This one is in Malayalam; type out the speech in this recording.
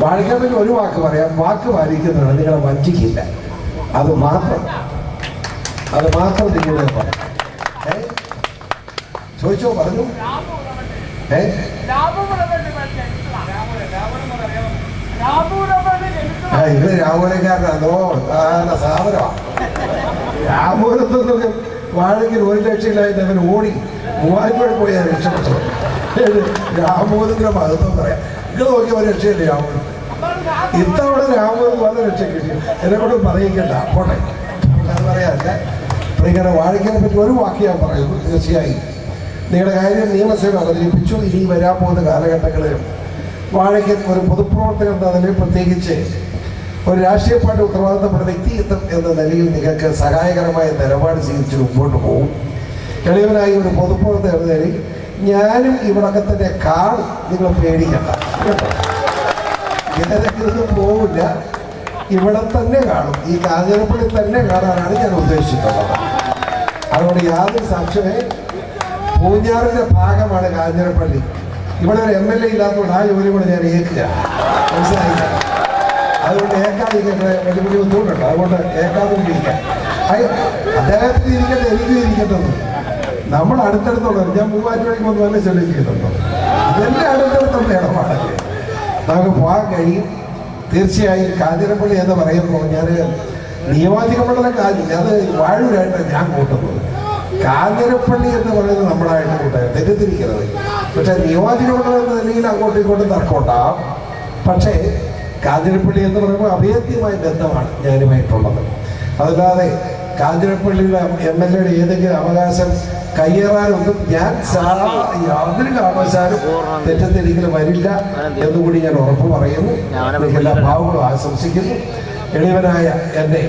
വാഴിക്കാൻ പറ്റി ഒരു വാക്ക് പറയാം. വാക്ക് പാലിക്കുന്നതാണ് നിങ്ങളെ വഞ്ചിക്കില്ല. അത് മാത്രം. അത് മാത്രം നിങ്ങളുടെ പറയാം. ചോദിച്ചോ പറഞ്ഞു? ഇത് രാമൂലക്കാരനാണോ? സാധാരണ സാധനമാണ് രാമൂലത്തൊന്നും വാഴയ്ക്ക് ഒരു ലക്ഷമില്ലായിട്ട് അവൻ ഓടി മൂവാറ്റുപുഴ പോയി ഞാൻ രക്ഷപ്പെട്ടു. രാമൂലത്തിന്റെ മഹത്വം പറയാം. ഇത് നോക്കിയ ഒരു രക്ഷയില്ല രാമൂലം. ഇത്തവണ രാമൻ വന്ന രക്ഷ കിട്ടി എന്നെ കൊണ്ട് പറയിക്കണ്ട. പോട്ടെ. അത് പറയാറില്ല. ഇങ്ങനെ വാഴയ്ക്കനെ പറ്റി ഒരു വാക്ക് ഞാൻ പറയുന്നു. തീർച്ചയായും. നിങ്ങളുടെ കാര്യം നിയമസഭ അവതരിപ്പിച്ചു. ഇനി വരാൻ പോകുന്ന കാലഘട്ടങ്ങളിലും വാഴയ്ക്ക് ഒരു പൊതുപ്രവർത്തകൻ എന്ന നിലയിൽ പ്രത്യേകിച്ച് ഒരു രാഷ്ട്രീയ പാർട്ടി ഉത്തരവാദിത്തപ്പെട്ട വ്യക്തി എന്ന നിലയിൽ നിങ്ങൾക്ക് സഹായകരമായ നിലപാട് സ്വീകരിച്ച് മുമ്പോട്ട് പോകും. എളിയവനായി ഒരു പൊതുപ്രവർത്തകൻ എന്ന നിലയിൽ ഞാനും ഇവിടൊക്കെ തന്നെ കാണും. നിങ്ങൾ പേടിക്കണ്ട. കേട്ടോ? ഏതൊക്കെ പോവില്ല. ഇവിടെ തന്നെ കാണും. ഈ കാഞ്ഞിരപ്പള്ളി തന്നെ കാണാനാണ് ഞാൻ ഉദ്ദേശിച്ചിട്ടുള്ളത് അതുകൊണ്ട് യാതൊരു സംശയമേ പൂഞ്ഞാറിന്റെ ഭാഗമാണ് കാഞ്ഞിരപ്പള്ളി. ഇവിടെ ഒരു എം എൽ എ ഇല്ലാത്തതുകൊണ്ട് ആ ജോലി കൂടെ ഞാൻ ഏക്കുക മനസ്സിലായില്ല? അതുകൊണ്ട് ഏക്കാതിരിക്കട്ടെ വലിയ വലിയ ബുദ്ധിമുട്ടുണ്ട്. അതുകൊണ്ട് ഏക്കാതിരിക്കാൻ. അദ്ദേഹത്തിന് ഇരിക്കട്ടെ എനിക്കും ഇരിക്കട്ടെന്ന്. നമ്മൾ അടുത്തടുത്തുള്ളത് ഞാൻ മൂവാറ്റുപുഴയ്ക്ക് വന്നു തന്നെ ചെലവിക്കുന്നുണ്ടോ ഇതെല്ലാം അടുത്തടുത്തുള്ള ഇടപാടല്ലേ? നമുക്ക് പോകാൻ കഴിയും. തീർച്ചയായും കാഞ്ഞിരപ്പള്ളി എന്ന് പറയുമ്പോൾ ഞാൻ നിയോജക മണ്ഡലം കാഞ്ഞില്ല അത് വാഴൂരായിട്ടാണ് ഞാൻ കൂട്ടുന്നത്. കാഞ്ഞിരപ്പള്ളി എന്ന് പറയുന്നത് നമ്മളായിട്ട് കൂട്ടുക തെറ്റിദ്ധരിക്കരുത്. പക്ഷെ നിയോജക മണ്ഡലം എന്ന നിലയിൽ അങ്ങോട്ടും ഇങ്ങോട്ടും തർക്കമുണ്ടാവും പക്ഷേ കാഞ്ഞിരപ്പള്ളി എന്ന് പറയുമ്പോൾ അഭേദ്യമായ ബന്ധമാണ് ഞാനുമായിട്ടുള്ളത്. അതല്ലാതെ കാഞ്ഞിരപ്പള്ളിയുടെ എം എൽ എയുടെ ഏതെങ്കിലും അവകാശം കയ്യേറാനൊന്നും ഞാൻ യാതൊരു കാരണവശാലും തെറ്റത്തിരിക്കലും വരില്ല എന്നുകൂടി ഞാൻ ഉറപ്പ് പറയുന്നു. എല്ലാ ഭാവങ്ങളും ആശംസിക്കുന്നു. എളിയവനായ എന്റെ